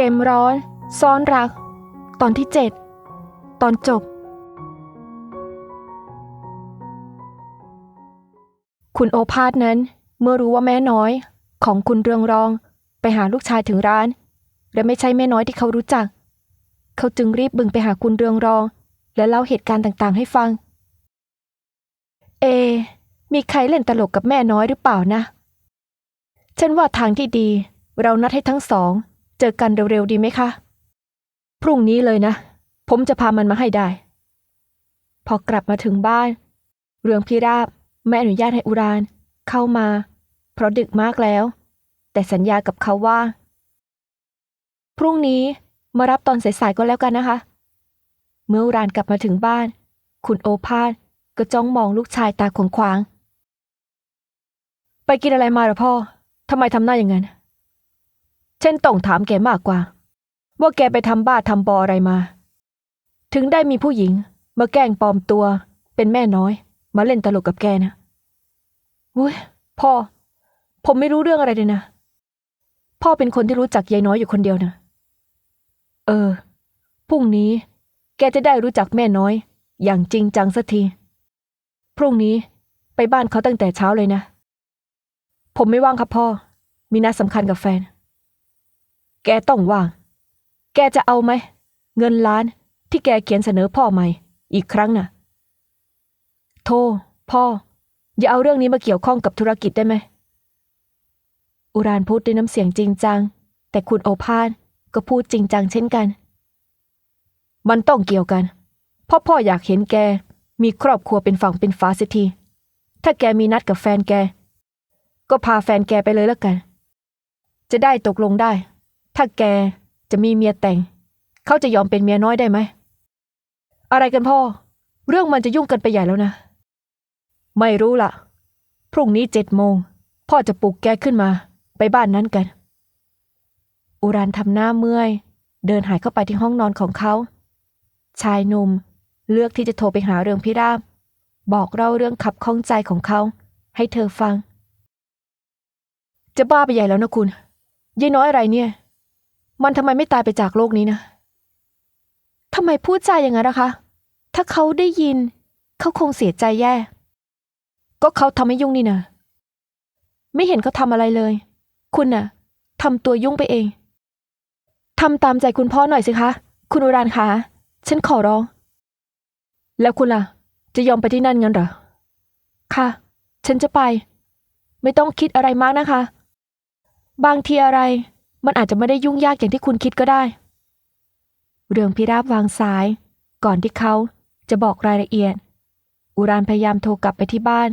กมร้อนซ่อนรัก ตอนที่เจ็ดตอนจบ คุณโอภาสนั้นเมื่อรู้ว่าแม่น้อยของคุณเรืองรองไปหาลูกชายถึงร้าน และไม่ใช่แม่น้อยที่เขารู้จัก เขาจึงรีบบึงไปหาคุณเรืองรอง และเล่าเหตุการณ์ต่างๆ ให้ฟัง เอ มีใครเล่นตลกกับแม่น้อยหรือเปล่านะ ฉันว่าทางที่ดี เรานัดให้ทั้งสอง เจอกันเร็วๆดีไหมคะ พรุ่งนี้เลยนะ ผมจะพามันมาให้ได้ พอกลับมาถึงบ้าน เรืองพิราบไม่อนุญาตให้อุรานเข้ามา เพราะดึกมากแล้ว แต่สัญญากับเขาว่า พรุ่งนี้มารับตอนสายๆก็แล้วกันนะคะ เมื่ออุรานกลับมาถึงบ้าน คุณโอภาสก็จ้องมองลูกชายตาขวางขวงๆไปกินอะไรมาหรอพ่อทำไมทำหน้าอย่างนั้น เช่นต้องถามแกมากกว่า ว่าแกไปทำบ้าทำบออะไรมา ถึงได้มีผู้หญิง มาแกล้งปลอมตัว เป็นแม่น้อย มาเล่นตลกกับแกนะอุ้ยพ่อ ผมไม่รู้เรื่องอะไรเลยนะ พ่อเป็นคนที่รู้จักยายน้อยอยู่คนเดียวนะเออพรุ่งนี้ แกจะได้รู้จักแม่น้อย อย่างจริงจังสักที พรุ่งนี้ไปบ้านเขาตั้งแต่เช้าเลยนะ ผมไม่ว่างครับพ่อ มีนัดสำคัญกับแฟน แกต้องว่าง แกจะเอาไหม เงินล้านที่แกเขียนเสนอพ่อใหม่ อีกครั้งน่ะ โทพ่อ อย่าเอาเรื่องนี้มาเกี่ยวข้องกับธุรกิจได้ไหม อุรานพูดด้วยน้ำเสียงจริงจัง แต่คุณโอภาสก็พูดจริงจังเช่นกัน มันต้องเกี่ยวกัน เพราะพ่ออยากเห็นแก มีครอบครัวเป็นฝั่งเป็นฝาเสียที ถ้าแกมีนัดกับแฟนแก ก็พาแฟนแกไปเลยแล้วกัน จะได้ตกลงได้ ถ้าแกจะมีเมียแต่ง เขาจะยอมเป็นเมียน้อยได้ไหม อะไรกันพ่อ เรื่องมันจะยุ่งกันไปใหญ่แล้วนะ ไม่รู้ละพรุ่งนี้เจ็ดโมง พ่อจะปลุกแกขึ้นมา ไปบ้านนั้นกัน อุรานทำหน้าเมื่อย เดินหายเข้าไปที่ห้องนอนของเขา ชายหนุ่มเลือกที่จะโทรไปหาเรืองพิราบ บอกเล่าเรื่องขับข้องใจของเขา ให้เธอฟัง จะบ้าไปใหญ่แล้วนะคุณยายน้อยอะไรเนี่ย มันทำไมไม่ตายไปจากโลกนี้นะทำไมพูดจาอย่างนั้นนะคะ ถ้าเขาได้ยิน เขาคงเสียใจแย่ ก็เขาทำให้ยุ่งนี่นะไม่เห็นเขาทำอะไรเลย คุณน่ะทำตัวยุ่งไปเองทำตามใจคุณพ่อหน่อยสิคะ คุณอุรานคะฉันขอร้อง แล้วคุณล่ะ จะยอมไปที่นั่นงั้นเหรอ ค่ะ ฉันจะไป ไม่ต้องคิดอะไรมากนะคะ บางทีอะไร มันอาจจะไม่ได้ยุ่งยากอย่างที่คุณคิดก็ได้ เรืองพิราบวางสาย ก่อนที่เขาจะบอกรายละเอียด อุรานพยายามโทรกลับไปที่บ้าน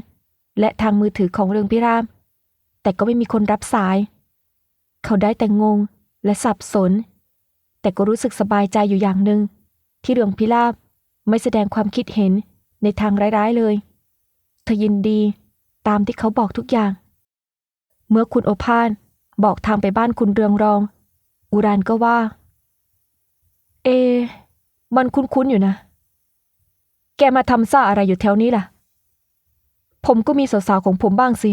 และทางมือถือของเรืองพิราบ แต่ก็ไม่มีคนรับสาย เขาได้แต่งงและสับสน แต่ก็รู้สึกสบายใจอยู่อย่างหนึ่งที่เรืองพิราบไม่แสดงความคิดเห็นในทางร้ายๆเลยเธอยินดีตามที่เขาบอกทุกอย่าง เมื่อคุณโอภาส บอกทางไปบ้านคุณเรืองรอง อุรานก็ว่า เอ มันคุ้นๆอยู่นะ แกมาทำซ่าอะไรอยู่แถวนี้ล่ะ ผมก็มีสาวๆของผมบ้างสิ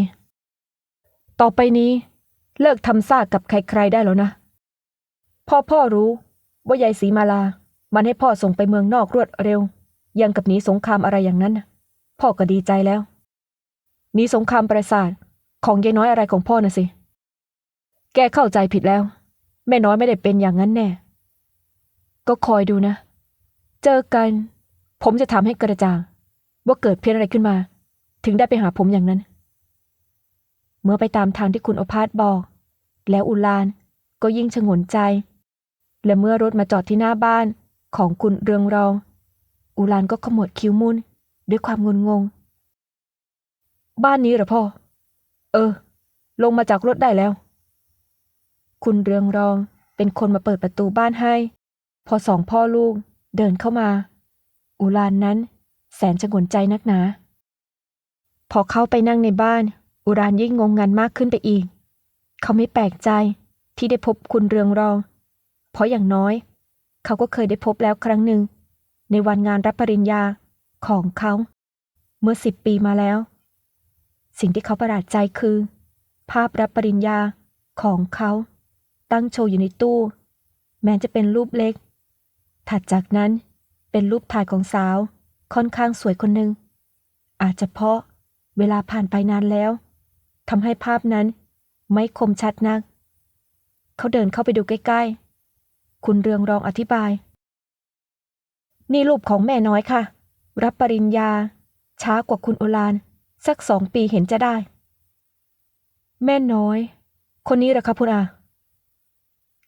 ต่อไปนี้ เลิกทำซ่ากับใครๆได้แล้วนะ พ่อพ่อรู้ ว่ายายศรีมาลา มันให้พ่อส่งไปเมืองนอกรวดเร็ว ยังกับหนีสงครามอะไรอย่างนั้น พ่อก็ดีใจแล้วหนีสงครามประสาทของยายน้อยอะไรของพ่อน่ะสิ แกเข้าใจผิดแล้ว แม่น้อยไม่ได้เป็นอย่างนั้นแน่ ก็คอยดูนะ เจอกัน ผมจะทำให้กระจ่าง ว่าเกิดเพี้ยนอะไรขึ้นมา ถึงได้ไปหาผมอย่างนั้น เมื่อไปตามทางที่คุณอภาสบอก แล้วอุลานก็ยิ่งชงนใจ และเมื่อรถมาจอดที่หน้าบ้านของคุณเรืองรอง อุลานก็ขมวดคิ้วมุนด้วยความงุนงง บ้านนี้เหรอพ่อ เออ ลงมาจากรถได้แล้ว คุณเรืองรองเป็นคนมาเปิดประตูบ้านให้ พอสองพ่อลูกเดินเข้ามา อุลานนั้นแสนชงนใจนักหนา พอเข้าไปนั่งในบ้าน อุรานยิ่งงงงันมากขึ้นไปอีก เขาไม่แปลกใจที่ได้พบคุณเรืองรอง เพราะอย่างน้อย เขาก็เคยได้พบแล้วครั้งหนึ่ง ในวันงานรับปริญญาของเขา เมื่อสิบปีมาแล้ว สิ่งที่เขาประหลาดใจคือ ภาพรับปริญญาของเขา ตั้งโชว์อยู่ในตู้ แม้จะเป็นรูปเล็ก ถัดจากนั้นเป็นรูปถ่ายของสาว ค่อนข้างสวยคนหนึ่ง อาจจะเพราะเวลาผ่านไปนานแล้วทำให้ภาพนั้นไม่คมชัดนัก เขาเดินเข้าไปดูใกล้ ๆ คุณเรืองรองอธิบาย นี่รูปของแม่น้อยค่ะ รับปริญญา ช้ากว่าคุณโอลาน สักสองปีเห็นจะได้ แม่น้อย คนนี้หรอครับคุณอา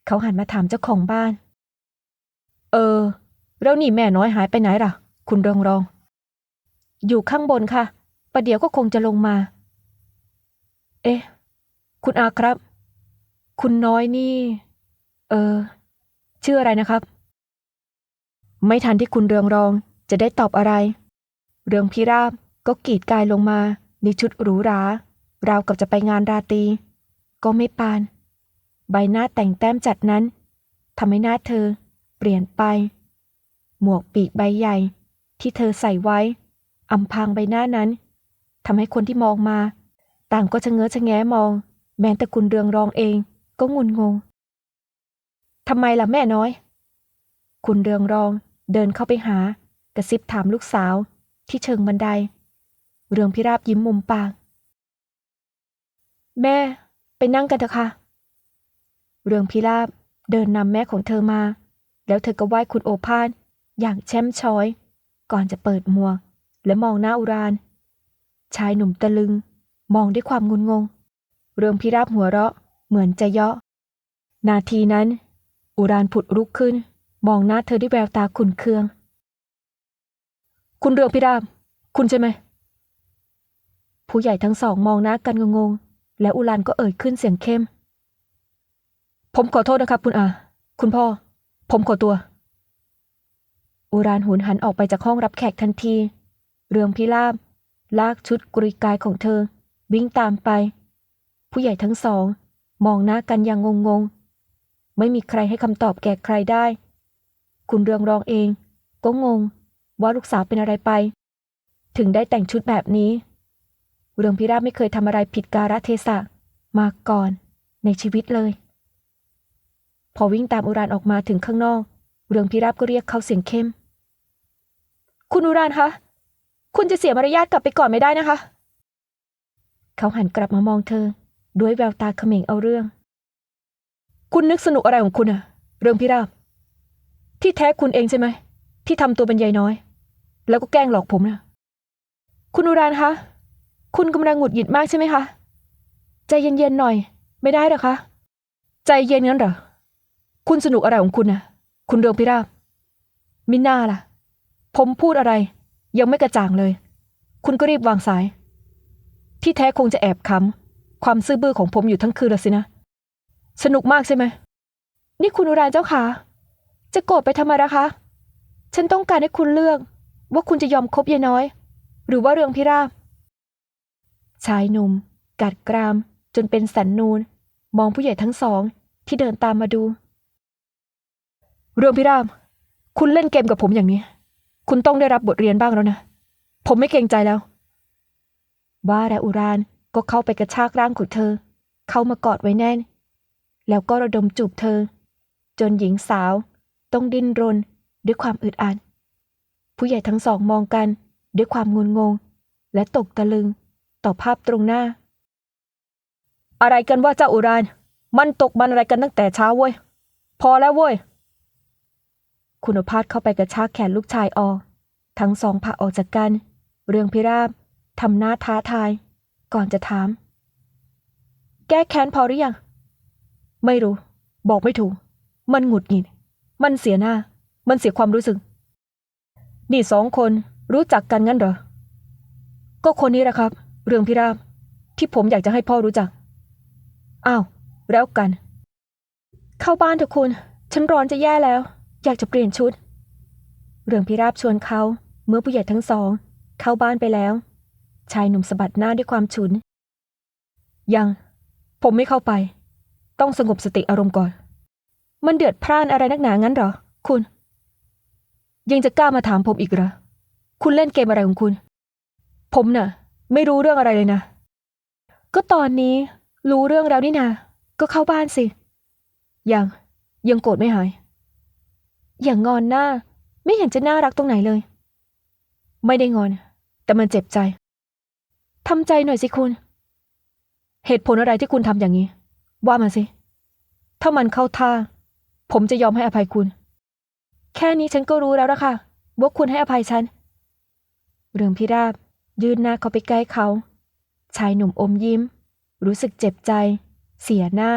เขาหันมาถามเจ้าของบ้าน เออ แล้วนี่แม่น้อยหายไปไหนล่ะ คุณรองรอง อยู่ข้างบนค่ะ ประเดี๋ยวก็คงจะลงมา เอ๊ะ คุณอาครับ คุณน้อยนี่ เออ ชื่ออะไรนะครับ ไม่ทันที่คุณเรืองรองจะได้ตอบอะไร เรืองพิราบก็กรีดกายลงมาในชุดหรูหราราวกับจะไปงานราตรีก็ไม่ปาน ใบหน้าแต่งแต้มจัดนั้นทำให้หน้าเธอ เปลี่ยนไป หมวกปีกใบใหญ่ ที่เธอใส่ไว้อำพรางใบหน้านั้นทำให้คนที่มองมา ต่างก็ชะเง้อชะแงมอง แม้แต่คุณเรืองรองเองก็งุนงงทำไมล่ะแม่น้อย คุณเรืองรองเดินเข้าไปหา กระซิบถามลูกสาว ที่เชิงบันได เรืองพิราบยิ้มมุมปาก แม่ ไปนั่งกันเถอะค่ะ เรืองพิราบเดินนำแม่ของเธอมา แล้วเธอก็ไหว้คุณโอภาสอย่างแช่มช้อย ก่อนจะเปิดหมวและมองหน้าอุราน ชายหนุ่มตะลึง มองด้วยความงุนงง เรืองพิราบหัวเราะ เหมือนจะเยาะ นาทีนั้น อุรานผุดลุกขึ้น มองหน้าเธอด้วยแววตาขุนเคือง คุณเรืองพิราบ คุณใช่ไหม ผู้ใหญ่ทั้งสองมองหน้ากันงงๆ และอุรานก็เอ่ยขึ้นเสียงเข้ม ผมขอโทษนะครับ คุณอา คุณพ่อ ผมขอตัว อุรานหุนหันออกไปจากห้องรับแขกทันที เรืองพิราบ ลากชุดกรุยกายของเธอ วิ่งตามไป ผู้ใหญ่ทั้งสอง มองหน้ากันอย่างงงๆ ไม่มีใครให้คำตอบแก่ใครได้ คุณเรืองรองเอง ก็งง ว่าลูกสาวเป็นอะไรไป ถึงได้แต่งชุดแบบนี้ เรืองพิราบไม่เคยทำอะไรผิดกาลเทศะมาก่อนในชีวิตเลย พอวิ่งตามอุรานออกมาถึงข้างนอก เรืองพิราบก็เรียกเขาเสียงเข้ม คุณอุรานคะ คุณจะเสียมารยาทกลับไปก่อนไม่ได้นะคะ เขาหันกลับมามองเธอ ด้วยแววตาเขม่งเอาเรื่อง คุณนึกสนุกอะไรของคุณอะเรืองพิราบ ที่แท้คุณเองใช่ไหม ที่ทำตัวเป็นยายน้อย แล้วก็แกล้งหลอกผมนะคุณอุรานคะ คุณกำลังหงุดหงิดมากใช่ไหมคะ ใจเย็นๆหน่อย ไม่ได้หรอคะ ใจเย็นงั้นเหรอ คุณสนุกอะไรของคุณนะคุณเรืองพิราบมิน่าล่ะ ผมพูดอะไร ยังไม่กระจ่างเลย คุณก็รีบวางสาย ที่แท้คงจะแอบคำความซื่อบื้อของผมอยู่ทั้งคืนละสินะ สนุกมากใช่ไหม นี่คุณอุรานเจ้าขาจะโกรธไปทำไมละคะ ฉันต้องการให้คุณเลือก ว่าคุณจะยอมคบยายน้อย หรือว่าเรืองพิราบ ชายหนุ่ม กัดกราม จนเป็นสันนูน มองผู้ใหญ่ทั้งสองที่เดินตามมาดู เรื่องพิราม คุณเล่นเกมกับผมอย่างนี้ คุณต้องได้รับบทเรียนบ้างแล้วนะ ผมไม่เกรงใจแล้ว ว่าและอุรานก็เข้าไปกระชากร่างของเธอ เข้ามากอดไว้แน่น แล้วก็ระดมจูบเธอ จนหญิงสาว ต้องดิ้นรนด้วยความอึดอัดผู้ใหญ่ทั้งสองมองกันด้วยความงุนงง และตกตะลึงต่อภาพตรงหน้า อะไรกันว่าเจ้าอุราน มันตกมันอะไรกันตั้งแต่เช้าเว้ย พอแล้วเว้ย คุณภาสเข้าไปกระชากแขนลูกชายออก ทั้งสองผลักออกจากกัน เรืองพิราบทำหน้าท้าทาย ก่อนจะถาม แก้แค้นพอหรือยัง ไม่รู้ บอกไม่ถูก มันหงุดหงิด มันเสียหน้า มันเสียความรู้สึก นี่สองคนรู้จักกันงั้นเหรอ ก็คนนี้แหละครับ เรืองพิราบ ที่ผมอยากจะให้พ่อรู้จัก อ้าว แล้วกัน เข้าบ้านเถอะคุณ ฉันร้อนจะแย่แล้ว อยากจะเปลี่ยนชุด เรื่องพิราบชวนเขาเมื่อผู้ใหญ่ทั้งสอง เข้าบ้านไปแล้ว ชายหนุ่มสะบัดหน้าด้วยความฉุน ยัง ผมไม่เข้าไป ต้องสงบสติอารมณ์ก่อน มันเดือดพร่านอะไรนักหนางั้นหรอ คุณ ยังจะกล้ามาถามผมอีกเหรอ คุณเล่นเกมอะไรของคุณ ผมน่ะ ไม่รู้เรื่องอะไรเลยนะ ก็ตอนนี้รู้เรื่องแล้วนี่นา ก็เข้าบ้านสิ ยังยังโกรธไม่หาย อย่างงอนหน้า ไม่เห็นจะน่ารักตรงไหนเลย ไม่ได้งอน แต่มันเจ็บใจทำใจหน่อยสิคุณ เหตุผลอะไรที่คุณทำอย่างนี้ ว่ามาสิ ถ้ามันเข้าท่า ผมจะยอมให้อภัยคุณ แค่นี้ฉันก็รู้แล้วละค่ะว่าคุณให้อภัยฉัน เรืองพิราบ ยืนหน้าเขาไปใกล้เขา ชายหนุ่มอมยิ้ม รู้สึกเจ็บใจ เสียหน้า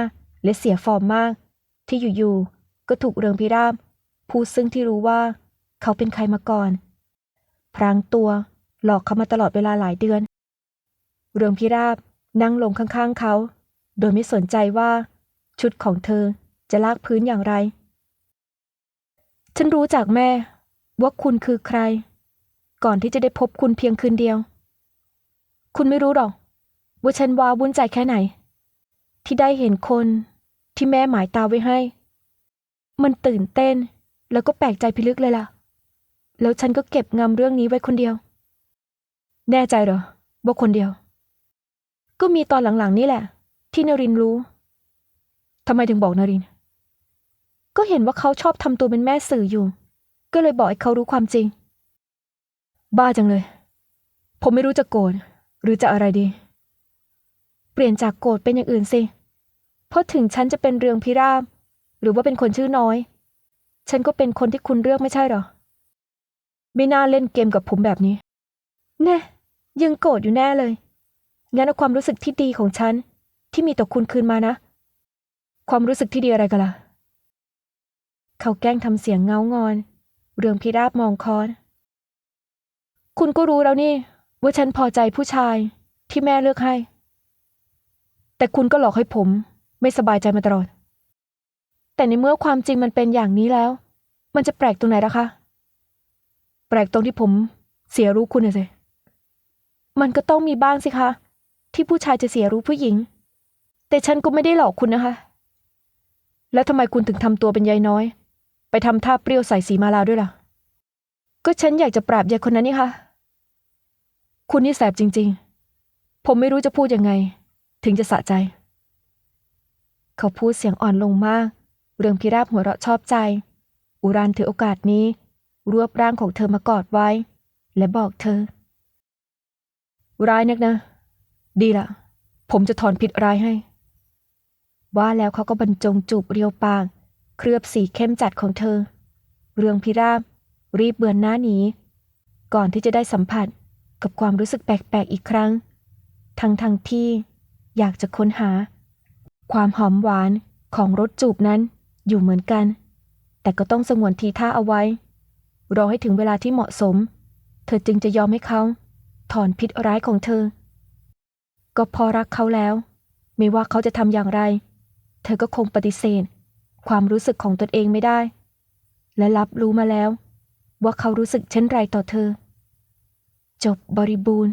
และเสียฟอร์มมาก ที่อยู่ๆก็ถูกเรืองพิราบ พูดซึ่งที่รู้ว่า เขาเป็นใครมาก่อน พรางตัวหลอกเขามาตลอดเวลาหลายเดือน เรืองพิราบนั่งลงข้างๆเขา โดยไม่สนใจว่า ชุดของเธอจะลากพื้นอย่างไร ฉันรู้จากแม่ ว่าคุณคือใคร ก่อนที่จะได้พบคุณเพียงคืนเดียว คุณไม่รู้หรอกว่าฉันว้าวุ่นใจแค่ไหน ที่ได้เห็นคนที่แม่หมายตาไว้ให้ มันตื่นเต้น แล้วก็แปลกใจพิลึกเลยล่ะ แล้วฉันก็เก็บงำเรื่องนี้ไว้คนเดียว แน่ใจเหรอว่าคนเดียว ก็มีตอนหลังๆนี่แหละ ที่นรินรู้ทำไมถึงบอกนริน ก็เห็นว่าเขาชอบทำตัวเป็นแม่สื่ออยู่ ก็เลยบอกให้เขารู้ความจริง บ้าจังเลย ผมไม่รู้จะโกรธหรือจะอะไรดี เปลี่ยนจากโกรธเป็นอย่างอื่นสิเพราะถึงฉันจะเป็นเรืองพิราบ หรือว่าเป็นคนชื่อน้อย ฉันก็เป็นคนที่คุณเลือกไม่ใช่หรอ ไม่น่าเล่นเกมกับผมแบบนี้ แน่ยังโกรธอยู่แน่เลย งั้นเอาความรู้สึกที่ดีของฉัน ที่มีต่อคุณคืนมานะ ความรู้สึกที่ดีอะไรกันล่ะ เขาแกล้งทำเสียงเงางอน เรืองพิราบมองคอน คุณก็รู้แล้วนี่ ว่าฉันพอใจผู้ชายที่แม่เลือกให้ แต่คุณก็หลอกให้ผม ไม่สบายใจมาตลอด แต่ในเมื่อความจริงมันเป็นอย่างนี้แล้ว มันจะแปลกตรงไหนล่ะคะ แปลกตรงที่ผมเสียรู้คุณน่ะสิ มันก็ต้องมีบ้างสิคะ ที่ผู้ชายจะเสียรู้ผู้หญิง แต่ฉันก็ไม่ได้หลอกคุณนะคะ แล้วทำไมคุณถึงทำตัวเป็นยายน้อย ไปทำท่าเปรี้ยวใส่สีมาลาด้วยล่ะ ก็ฉันอยากจะปราบยายคนนั้นนี่คะคุณนี่แสบจริง ๆ ผมไม่รู้จะพูดยังไง ถึงจะสะใจ เขาพูดเสียงอ่อนลงมาก เรืองพิราบหัวเราะชอบใจ อุรานถือโอกาสนี้ รวบร่างของเธอมากอดไว้ และบอกเธอ ร้ายนักนะ ดีละผมจะถอนพิษร้ายให้ ว่าแล้วเขาก็บรรจงจูบเรียวปาก เคลือบสีเข้มจัดของเธอ เรืองพิราบ รีบเบือนหน้าหนีก่อนที่จะได้สัมผัสกับความรู้สึกแปลกๆอีกครั้ง ทั้งทงๆที่อยากจะค้นหา ความหอมหวานของรสจูบนั้น อยู่เหมือนกัน แต่ก็ต้องสงวนทีท่าเอาไว้ รอให้ถึงเวลาที่เหมาะสม เธอจึงจะยอมให้เขา ถอนพิษร้ายของเธอ ก็พอรักเขาแล้ว ไม่ว่าเขาจะทำอย่างไร เธอก็คงปฏิเสธ ความรู้สึกของตนเองไม่ได้ และรับรู้มาแล้ว ว่าเขารู้สึกเช่นไรต่อเธอ จบบริบูรณ์